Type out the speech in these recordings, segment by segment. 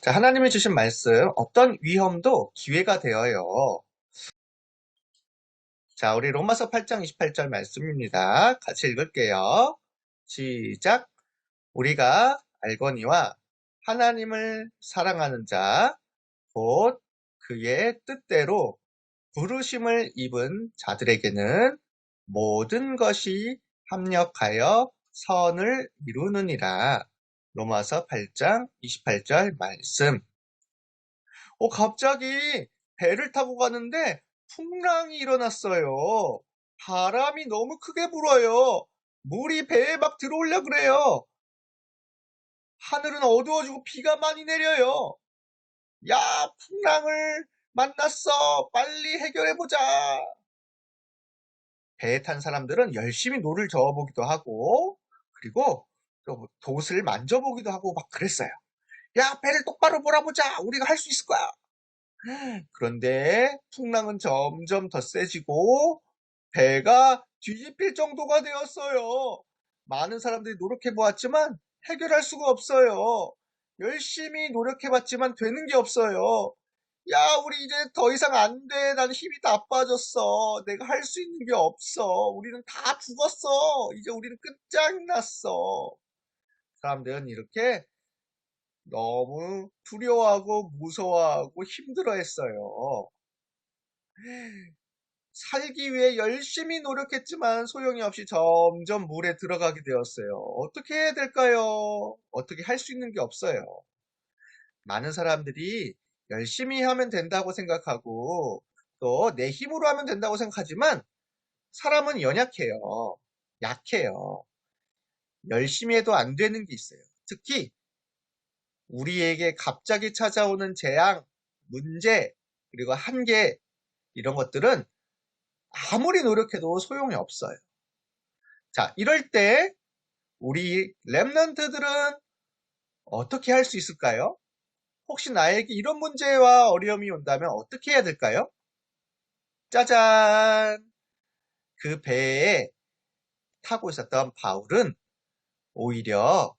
자, 하나님이 주신 말씀, 어떤 위험도 기회가 되어요. 자, 우리 로마서 8장 28절 말씀입니다. 같이 읽을게요. 시작. 우리가 알거니와 하나님을 사랑하는 자, 곧 그의 뜻대로 부르심을 입은 자들에게는 모든 것이 합력하여 선을 이루느니라. 로마서 8장 28절 말씀. 어, 갑자기 배를 타고 가는데 풍랑이 일어났어요. 바람이 너무 크게 불어요. 물이 배에 막 들어오려 그래요. 하늘은 어두워지고 비가 많이 내려요. 야, 풍랑을 만났어. 빨리 해결해보자. 배에 탄 사람들은 열심히 노를 저어보기도 하고, 그리고 또 돛을 만져보기도 하고 막 그랬어요. 야, 배를 똑바로 몰아보자. 우리가 할 수 있을 거야. 그런데 풍랑은 점점 더 세지고 배가 뒤집힐 정도가 되었어요. 많은 사람들이 노력해 보았지만 해결할 수가 없어요. 열심히 노력해 봤지만 되는 게 없어요. 야, 우리 이제 더 이상 안 돼. 난 힘이 다 빠졌어. 내가 할 수 있는 게 없어. 우리는 다 죽었어. 이제 우리는 끝장났어. 사람들은 이렇게 너무 두려워하고 무서워하고 힘들어했어요. 살기 위해 열심히 노력했지만 소용이 없이 점점 물에 들어가게 되었어요. 어떻게 해야 될까요? 어떻게 할 수 있는 게 없어요. 많은 사람들이 열심히 하면 된다고 생각하고 또 내 힘으로 하면 된다고 생각하지만 사람은 연약해요. 약해요. 열심히 해도 안 되는 게 있어요. 특히 우리에게 갑자기 찾아오는 재앙, 문제, 그리고 한계, 이런 것들은 아무리 노력해도 소용이 없어요. 자, 이럴 때 우리 랩런트들은 어떻게 할 수 있을까요? 혹시 나에게 이런 문제와 어려움이 온다면 어떻게 해야 될까요? 짜잔! 그 배에 타고 있었던 바울은 오히려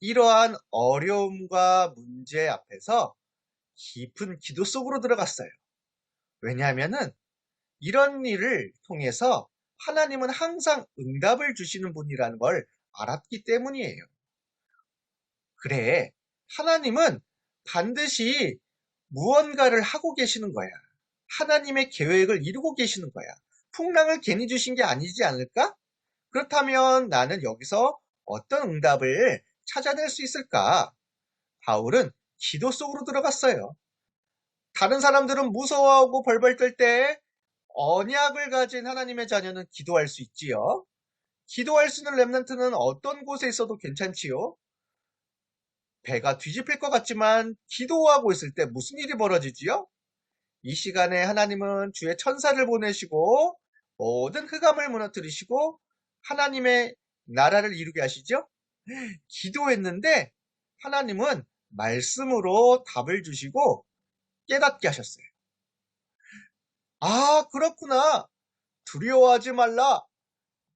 이러한 어려움과 문제 앞에서 깊은 기도 속으로 들어갔어요. 왜냐하면은 이런 일을 통해서 하나님은 항상 응답을 주시는 분이라는 걸 알았기 때문이에요. 그래, 하나님은 반드시 무언가를 하고 계시는 거야. 하나님의 계획을 이루고 계시는 거야. 풍랑을 괜히 주신 게 아니지 않을까? 그렇다면 나는 여기서 어떤 응답을 찾아낼 수 있을까? 바울은 기도 속으로 들어갔어요. 다른 사람들은 무서워하고 벌벌 떨 때 언약을 가진 하나님의 자녀는 기도할 수 있지요. 기도할 수 있는 랩런트는 어떤 곳에 있어도 괜찮지요. 배가 뒤집힐 것 같지만 기도하고 있을 때 무슨 일이 벌어지지요? 이 시간에 하나님은 주의 천사를 보내시고 모든 흑암을 무너뜨리시고 하나님의 나라를 이루게 하시죠? 기도했는데 하나님은 말씀으로 답을 주시고 깨닫게 하셨어요. 아, 그렇구나. 두려워하지 말라.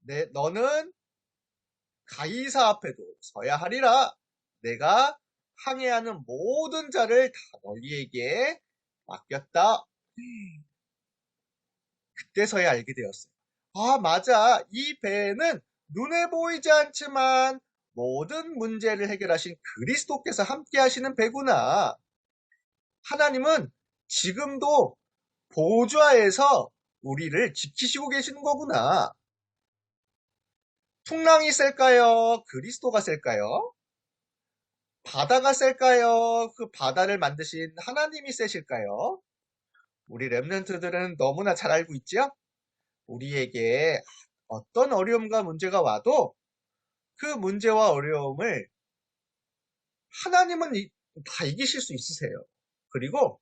내, 너는 가이사 앞에도 서야 하리라. 내가 항해하는 모든 자를 다 너희에게 맡겼다. 그때서야 알게 되었어요. 아, 맞아. 이 배는 눈에 보이지 않지만 모든 문제를 해결하신 그리스도께서 함께 하시는 배구나. 하나님은 지금도 보좌에서 우리를 지키시고 계시는 거구나. 풍랑이 셀까요? 그리스도가 셀까요? 바다가 셀까요? 그 바다를 만드신 하나님이 세실까요? 우리 랩런트들은 너무나 잘 알고 있죠? 우리에게 어떤 어려움과 문제가 와도 그 문제와 어려움을 하나님은 다 이기실 수 있으세요. 그리고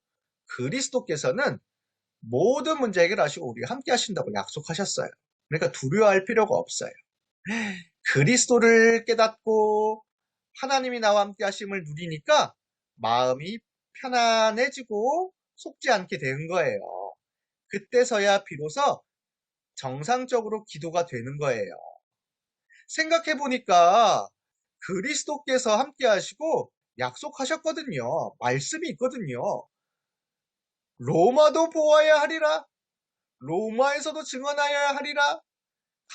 그리스도께서는 모든 문제 해결하시고 우리가 함께 하신다고 약속하셨어요. 그러니까 두려워할 필요가 없어요. 그리스도를 깨닫고 하나님이 나와 함께 하심을 누리니까 마음이 편안해지고 속지 않게 되는 거예요. 그때서야 비로소 정상적으로 기도가 되는 거예요. 생각해 보니까 그리스도께서 함께 하시고 약속하셨거든요. 말씀이 있거든요. 로마도 보아야 하리라. 로마에서도 증언하여야 하리라.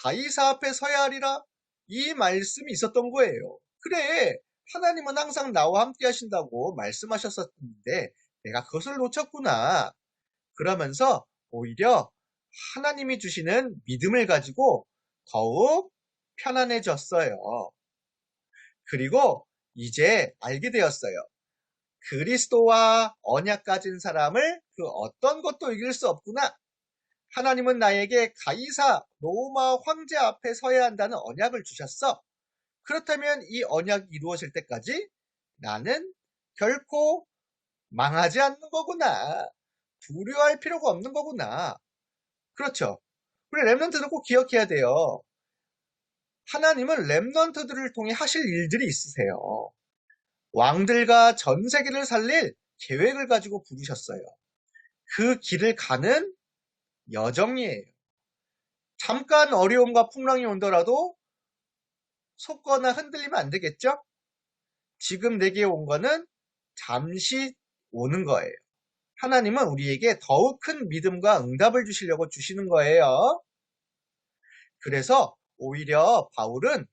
가이사 앞에 서야 하리라. 이 말씀이 있었던 거예요. 그래. 하나님은 항상 나와 함께 하신다고 말씀하셨었는데 내가 그것을 놓쳤구나. 그러면서 오히려 하나님이 주시는 믿음을 가지고 더욱 편안해졌어요. 그리고 이제 알게 되었어요. 그리스도와 언약 가진 사람을 그 어떤 것도 이길 수 없구나. 하나님은 나에게 가이사 로마 황제 앞에 서야 한다는 언약을 주셨어. 그렇다면 이 언약이 이루어질 때까지 나는 결코 망하지 않는 거구나. 두려워할 필요가 없는 거구나. 그렇죠. 우리 랩런트들 꼭 기억해야 돼요. 하나님은 랩런트들을 통해 하실 일들이 있으세요. 왕들과 전 세계를 살릴 계획을 가지고 부르셨어요. 그 길을 가는 여정이에요. 잠깐 어려움과 풍랑이 온더라도 속거나 흔들리면 안 되겠죠? 지금 내게 온 거는 잠시 오는 거예요. 하나님은 우리에게 더욱 큰 믿음과 응답을 주시려고 주시는 거예요. 그래서 오히려 바울은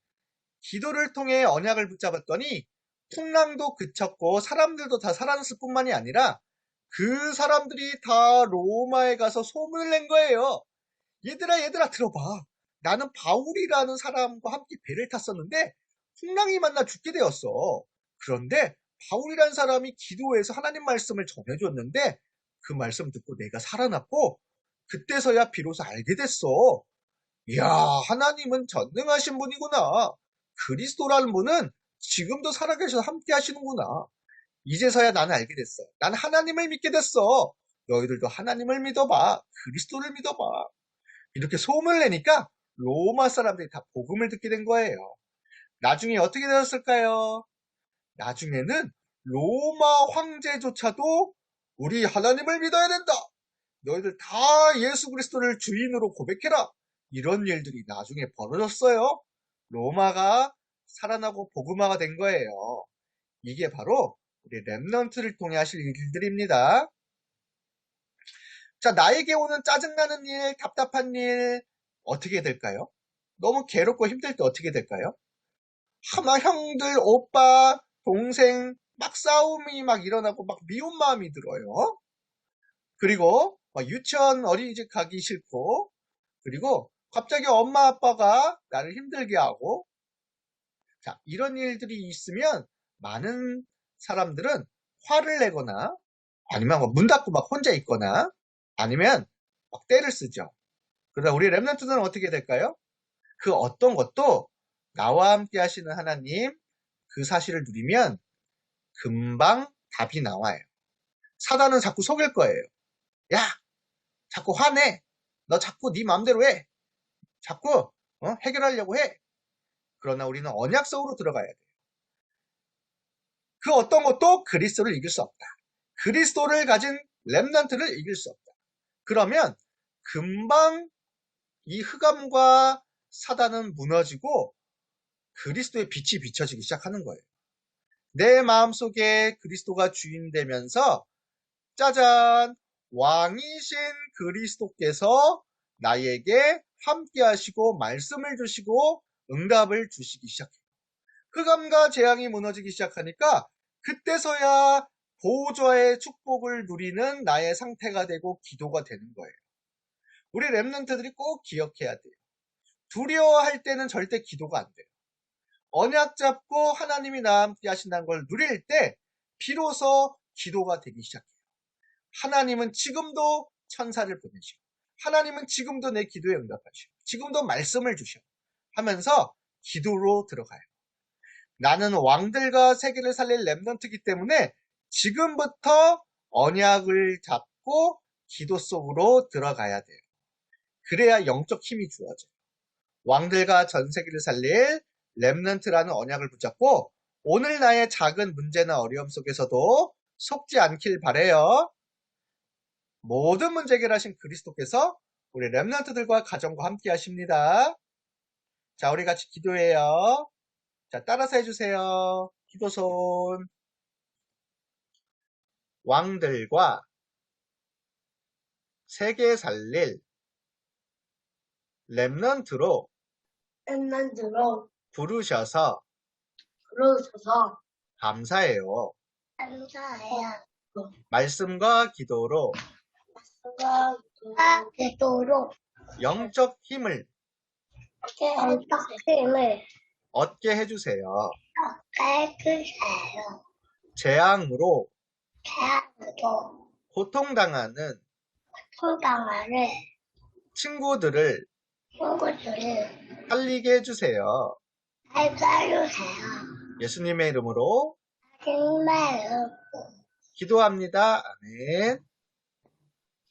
기도를 통해 언약을 붙잡았더니 풍랑도 그쳤고 사람들도 다 살아났을 뿐만이 아니라 그 사람들이 다 로마에 가서 소문을 낸 거예요. 얘들아 얘들아 들어봐. 나는 바울이라는 사람과 함께 배를 탔었는데 풍랑이 만나 죽게 되었어. 그런데 바울이라는 사람이 기도해서 하나님 말씀을 전해줬는데 그 말씀 듣고 내가 살아났고 그때서야 비로소 알게 됐어. 이야 하나님은 전능하신 분이구나. 그리스도라는 분은 지금도 살아계셔서 함께 하시는구나. 이제서야 나는 알게 됐어. 난 하나님을 믿게 됐어. 너희들도 하나님을 믿어봐. 그리스도를 믿어봐. 이렇게 소문을 내니까 로마 사람들이 다 복음을 듣게 된 거예요. 나중에 어떻게 되었을까요? 나중에는 로마 황제조차도 우리 하나님을 믿어야 된다. 너희들 다 예수 그리스도를 주인으로 고백해라. 이런 일들이 나중에 벌어졌어요. 로마가 살아나고 복음화가 된 거예요. 이게 바로 우리 랩넌트를 통해 하실 일들입니다. 자, 나에게 오는 짜증나는 일, 답답한 일, 어떻게 될까요? 너무 괴롭고 힘들 때 어떻게 될까요? 하마 형들, 오빠, 동생, 막 싸움이 막 일어나고 막 미운 마음이 들어요. 그리고 유치원 어린이집 가기 싫고, 그리고 갑자기 엄마 아빠가 나를 힘들게 하고, 자, 이런 일들이 있으면 많은 사람들은 화를 내거나 아니면 뭐문 닫고 막 혼자 있거나 아니면 막 때를 쓰죠. 그러다 우리 랩런트는 어떻게 될까요? 그 어떤 것도 나와 함께 하시는 하나님 그 사실을 누리면 금방 답이 나와요. 사단은 자꾸 속일 거예요. 야, 자꾸 화내. 너 자꾸 네 마음대로 해. 자꾸 어? 해결하려고 해. 그러나 우리는 언약 속으로 들어가야 돼요. 그 어떤 것도 그리스도를 이길 수 없다. 그리스도를 가진 랩런트를 이길 수 없다. 그러면 금방 이 흑암과 사단은 무너지고 그리스도의 빛이 비춰지기 시작하는 거예요. 내 마음속에 그리스도가 주인 되면서 짜잔 왕이신 그리스도께서 나에게 함께 하시고 말씀을 주시고 응답을 주시기 시작해요. 흑암과 재앙이 무너지기 시작하니까 그때서야 보호자의 축복을 누리는 나의 상태가 되고 기도가 되는 거예요. 우리 랩런트들이 꼭 기억해야 돼요. 두려워할 때는 절대 기도가 안 돼요. 언약 잡고 하나님이 나와 함께 하신다는 걸 누릴 때 비로소 기도가 되기 시작해요. 하나님은 지금도 천사를 보내시고 하나님은 지금도 내 기도에 응답하시고 지금도 말씀을 주셔 하면서 기도로 들어가요. 나는 왕들과 세계를 살릴 랩런트이기 때문에 지금부터 언약을 잡고 기도 속으로 들어가야 돼요. 그래야 영적 힘이 주어져요. 왕들과 전 세계를 살릴 랩런트라는 언약을 붙잡고 오늘 나의 작은 문제나 어려움 속에서도 속지 않길 바래요. 모든 문제 해결하신 그리스도께서 우리 랩런트들과 가정과 함께 하십니다. 자, 우리 같이 기도해요. 자, 따라서 해주세요. 기도손. 왕들과 세계 살릴 랩넌트로 랩런트로 부르셔서 불러주셔서 감사해요. 감사해요. 말씀과 기도로 수고가 기도로 영적 힘을 영적 힘을 얻게 해주세요. 깨주세요. 재앙으로 대학도 고통당하는 통당하는 친구들을 친구들을 살리게 해주세요. 알려주세요. 예수님의 이름으로 정말 기도합니다. 아멘.